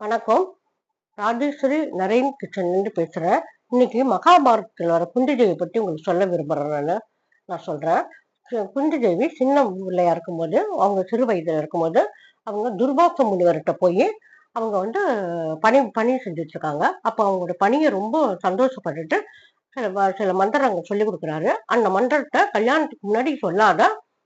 வணக்கம். ராஜேஸ்வரி நரேன் கிச்சன்லேருந்து பேசுகிறேன் இன்னைக்கு மகாபாரதத்தில் வர குந்திதேவி பற்றி உங்களுக்கு சொல்ல விரும்புகிறேன் நான். நான் சொல்கிறேன் குந்திதேவி சின்ன பிள்ளையா இருக்கும்போது அவங்க சிறு வயதில் இருக்கும்போது அவங்க துர்வாச முனிவர்கிட்ட போய் அவங்க வந்து பணி பணி செஞ்சுட்ருக்காங்க. அப்போ அவங்களோட பணியை ரொம்ப சந்தோஷப்பட்டுட்டு சில சில மந்திரங்கள் சொல்லி கொடுக்குறாரு. அந்த மந்திரத்தை கல்யாணத்துக்கு முன்னாடி சொல்லாத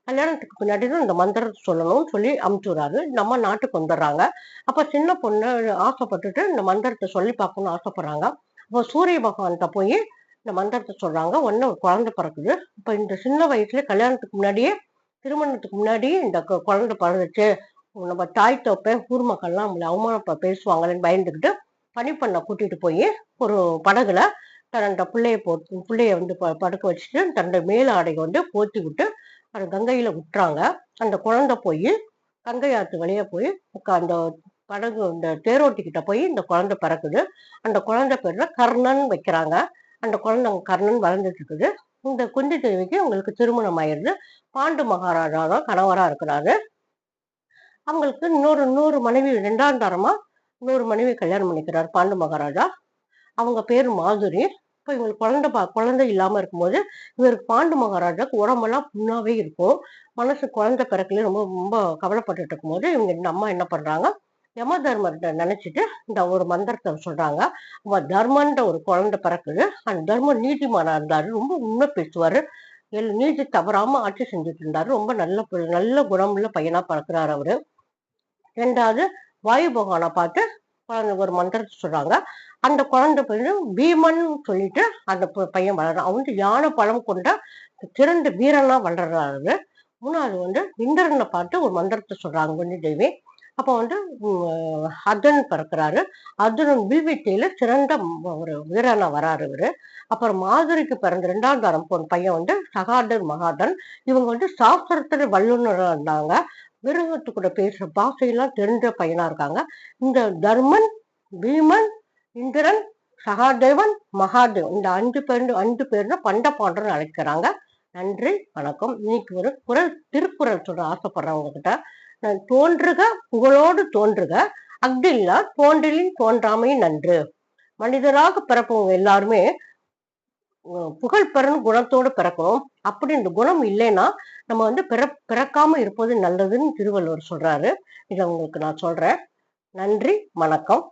கல்யாணத்துக்கு பின்னாடி தான் இந்த மந்திரத்தை சொல்லணும்னு சொல்லி அமுச்சு நம்ம நாட்டுக்கு வந்துடுறாங்க. அப்ப சின்ன பொண்ணு ஆசைப்பட்டுட்டு இந்த மந்திரத்தை சொல்லி பார்க்கணும்னு ஆசைப்படுறாங்க. அப்போ சூரிய பகவான்கிட்ட போய் இந்த மந்திரத்தை சொல்றாங்க. ஒன்று குழந்தை பிறக்குது. இப்ப இந்த சின்ன வயசுல கல்யாணத்துக்கு முன்னாடியே திருமணத்துக்கு முன்னாடியே இந்த குழந்தை பிறந்துச்சு. நம்ம தாய் தோப்பை ஊர் மக்கள்லாம் நம்மளை அவமானப்ப பேசுவாங்களேன்னு பயந்துக்கிட்டு பனி பண்ண கூட்டிட்டு போய் ஒரு படகுல தன்னோட பிள்ளைய போட்டு பிள்ளைய வந்து ப- படுக்க வச்சுட்டு தன்னோட மேல் ஆடையை வந்து போத்தி விட்டு கங்கையில விட்டுறாங்க அந்த குழந்தை போய் கங்கை ஆத்து வழியா போய் அந்த படகு இந்த தேரோட்டிக்கிட்ட போய் இந்த குழந்தை பிறக்குது. அந்த குழந்தை பேர்ல கர்ணன் வைக்கிறாங்க. அந்த குழந்தை கர்ணன் வளர்ந்துட்டு இருக்குது. இந்த குந்தி தேவிக்கு உங்களுக்கு திருமணம் ஆயிருது. பாண்டு மகாராஜா தான் கணவரா இருக்கிறாரு. அவங்களுக்கு இன்னொரு நூறு மனைவி ரெண்டாம் தரமா நூறு மனைவி கல்யாணம் பண்ணிக்கிறார் பாண்டு மகாராஜா. அவங்க பேர் மாதுரி. இப்போ இவங்களுக்கு குழந்தை பா குழந்தை இல்லாமல் இருக்கும்போது இவருக்கு பாண்டு மகாராஜாக்கு உடம்பெல்லாம் புண்ணாவே இருக்கும். மனசு குழந்தை பிறக்கல ரொம்ப ரொம்ப கவலைப்பட்டுட்டு இருக்கும்போது இவங்க இந்த அம்மா என்ன பண்றாங்க? யம தர்மர்கிட்ட நினைச்சிட்டு இந்த ஒரு மந்திரத்தை சொல்றாங்க. அவ தர்மன்ற ஒரு குழந்தை பிறக்குது. அந்த தர்மம் நீதிமானா இருந்தாரு. ரொம்ப உண்மை பேசுவாரு. எல் நீதி தவறாம ஆட்சி செஞ்சுட்டு இருந்தாரு. ரொம்ப நல்ல நல்ல குணமுள்ள பையனா பிறக்கிறாரு அவரு. ரெண்டாவது வாயு பகவானை பார்த்து குழந்தை ஒரு மந்திரத்தை சொல்றாங்க. அந்த குழந்தை பேரு பீமன் சொல்லிட்டு அந்த ப- பையன் வளர்றான். அவன் வந்து யானை பழம் கொண்ட திறந்த வீரனா வளர்றாரு மூணாவது வந்து இந்திரனை பார்த்து ஒரு மந்திரத்தை சொல்றாங்க குந்தி தேவி அப்போ வந்து அர்ஜுன் பிறக்கிறாரு. அர்ஜுனன் வில்வித்தையில சிறந்த ஒரு வீரனா வராரு இவரு. அப்புறம் மாதுரிக்கு பிறந்த ரெண்டாம் தரம் போன பையன் வந்து சகாதர் மகாதன். இவங்க வந்து சாஸ்திரத்துல வல்லுநராக இருந்தாங்க. மிருகத்து கூட பேசுற பாஷையெல்லாம் தெரிஞ்ச பையனா இருக்காங்க. இந்த தர்மன் பீமன் இந்திரன் சகாதேவன் மகாதேவன். இந்த அஞ்சு பேர் அஞ்சு பேர்னு பண்ட பாண்டர் அழைக்கிறாங்க. நன்றி வணக்கம். இன்னைக்கு ஒரு குரல் திருக்குறள் சொல்ல ஆசைப்படுறவங்க கிட்ட நான் தோன்றுக புகழோடு தோன்றுக. அக்தில்லா தோன்றலின் தோன்றாமை நன்று. மனிதராக பிறப்பவங்க எல்லாருமே புகழ் பெறணும் குணத்தோடு பிறக்கணும். அப்படி இந்த குணம் இல்லைன்னா நம்ம வந்து பிற பிறக்காம இருப்பது நல்லதுன்னு திருவள்ளுவர் சொல்றாரு. இதை உங்களுக்கு நான் சொல்றேன். நன்றி வணக்கம்.